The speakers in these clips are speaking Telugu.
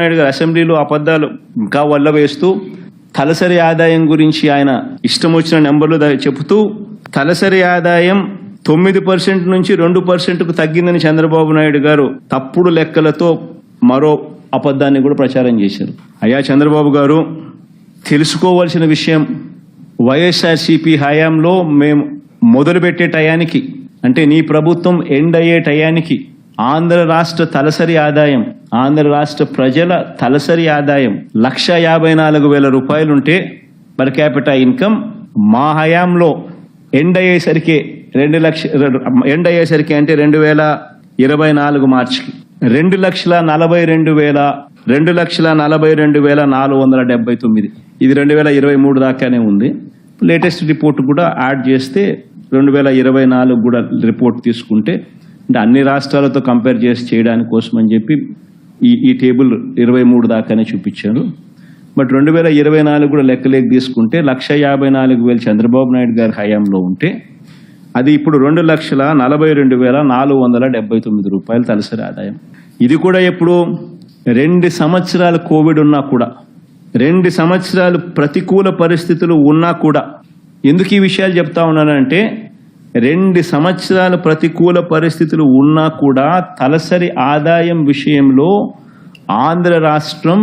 నాయుడు గారు అసెంబ్లీలో అబద్ధాలు ఇంకా వల్ల వేస్తూ తలసరి ఆదాయం గురించి ఆయన ఇష్టం వచ్చిన నెంబర్లు చెబుతూ తలసరి ఆదాయం తొమ్మిది పర్సెంట్ నుంచి రెండు పర్సెంట్కు తగ్గిందని చంద్రబాబు నాయుడు గారు తప్పుడు లెక్కలతో మరో అబద్ధాన్ని కూడా ప్రచారం చేశారు. అయ్యా చంద్రబాబు గారు తెలుసుకోవాల్సిన విషయం వైఎస్ఆర్సీపీ హయాంలో మేము మొదలుపెట్టే టయానికి అంటే నీ ప్రభుత్వం ఎండ్ అయ్యే టయానికి ఆంధ్ర రాష్ట్ర తలసరి ఆదాయం ఆంధ్ర రాష్ట్ర ప్రజల తలసరి ఆదాయం లక్ష యాభై నాలుగు వేల రూపాయలుంటే పర్ క్యాపిటల్ ఇన్కమ్ మా హయాంలో ఎండ్ అయ్యేసరికి రెండు లక్ష ఎండ్ అయ్యేసరికి అంటే రెండు వేల ఇరవై నాలుగు మార్చికి. రెండు లక్షల నలభై రెండు వేల రెండు లక్షల నలభై రెండు వేల నాలుగు వందల డెబ్బై తొమ్మిది. ఇది రెండు వేల ఇరవై మూడు దాకానే ఉంది. లేటెస్ట్ రిపోర్ట్ కూడా యాడ్ చేస్తే రెండు వేల ఇరవై నాలుగు కూడా రిపోర్ట్ తీసుకుంటే అంటే అన్ని రాష్ట్రాలతో కంపేర్ చేసి చేయడానికి కోసం అని చెప్పి ఈ ఈ టేబుల్ ఇరవై మూడు దాకానే చూపించారు. బట్ రెండు వేల ఇరవై నాలుగు కూడా లెక్కలేక తీసుకుంటే లక్ష యాభై నాలుగు వేలు చంద్రబాబు నాయుడు గారి హయాంలో ఉంటే అది ఇప్పుడు రెండు లక్షల నలభై రెండు వేల నాలుగు వందల డెబ్బై తొమ్మిది రూపాయలు తలసరి ఆదాయం. ఇది కూడా ఎప్పుడు రెండు సంవత్సరాలు కోవిడ్ ఉన్నా కూడా రెండు సంవత్సరాలు ప్రతికూల పరిస్థితులు ఉన్నా కూడా ఎందుకు ఈ విషయాలు చెప్తా ఉన్నానంటే రెండు సంవత్సరాల ప్రతికూల పరిస్థితులు ఉన్నా కూడా తలసరి ఆదాయం విషయంలో ఆంధ్ర రాష్ట్రం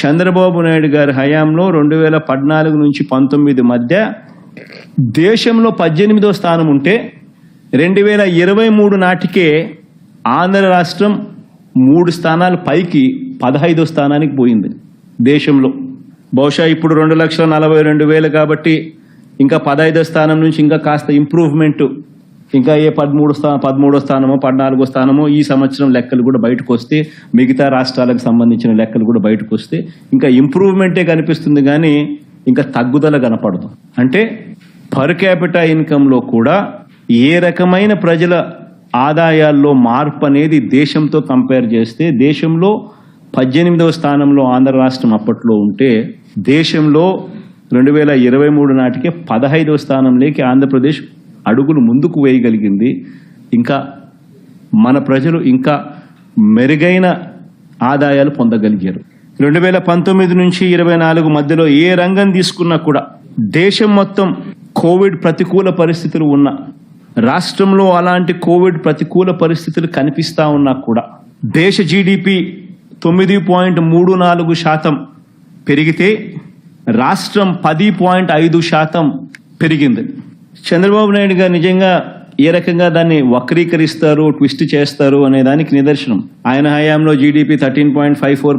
చంద్రబాబు నాయుడు గారి హయాంలో రెండు వేల పద్నాలుగు నుంచి పంతొమ్మిది మధ్య దేశంలో పద్దెనిమిదో స్థానం ఉంటే రెండు వేల ఇరవై మూడు నాటికే ఆంధ్ర రాష్ట్రం మూడు స్థానాలు పైకి పదహైదో స్థానానికి పోయింది దేశంలో. బహుశా ఇప్పుడు రెండు లక్షల నలభై రెండు వేలు కాబట్టి ఇంకా పదహైదో స్థానం నుంచి ఇంకా కాస్త ఇంప్రూవ్మెంట్ ఇంకా ఏ పదమూడు స్థానం పదమూడో స్థానమో పద్నాలుగో స్థానమో ఈ సంవత్సరం లెక్కలు కూడా బయటకు వస్తే మిగతా రాష్ట్రాలకు సంబంధించిన లెక్కలు కూడా బయటకు వస్తే ఇంకా ఇంప్రూవ్మెంటే కనిపిస్తుంది కానీ ఇంకా తగ్గుదల కనపడదు. అంటే పర్ క్యాపిటల్ ఇన్కంలో కూడా ఏ రకమైన ప్రజల ఆదాయాల్లో మార్పు అనేది దేశంతో కంపేర్ చేస్తే దేశంలో పద్దెనిమిదవ స్థానంలో ఆంధ్ర రాష్ట్రం అప్పట్లో ఉంటే దేశంలో రెండు వేల ఇరవై మూడు నాటికే పదహైదవ స్థానంలోకి ఆంధ్రప్రదేశ్ అడుగులు ముందుకు వేయగలిగింది. ఇంకా మన ప్రజలు ఇంకా మెరుగైన ఆదాయాలు పొందగలిగారు. రెండు వేల పంతొమ్మిది నుంచి ఇరవై నాలుగు మధ్యలో ఏ రంగం తీసుకున్నా కూడా దేశం మొత్తం కోవిడ్ ప్రతికూల పరిస్థితులు ఉన్న రాష్ట్రంలో అలాంటి కోవిడ్ ప్రతికూల పరిస్థితులు కనిపిస్తా ఉన్నా కూడా దేశ జీడిపి తొమ్మిది పాయింట్ మూడు నాలుగు శాతం పెరిగితే రాష్ట్రం పది పాయింట్ ఐదు శాతం పెరిగింది. చంద్రబాబు నాయుడు గారు నిజంగా ఏ రకంగా దాన్ని వక్రీకరిస్తారు ట్విస్ట్ చేస్తారు అనే దానికి నిదర్శనం. ఆయన హయాంలో GDP thirteen point five four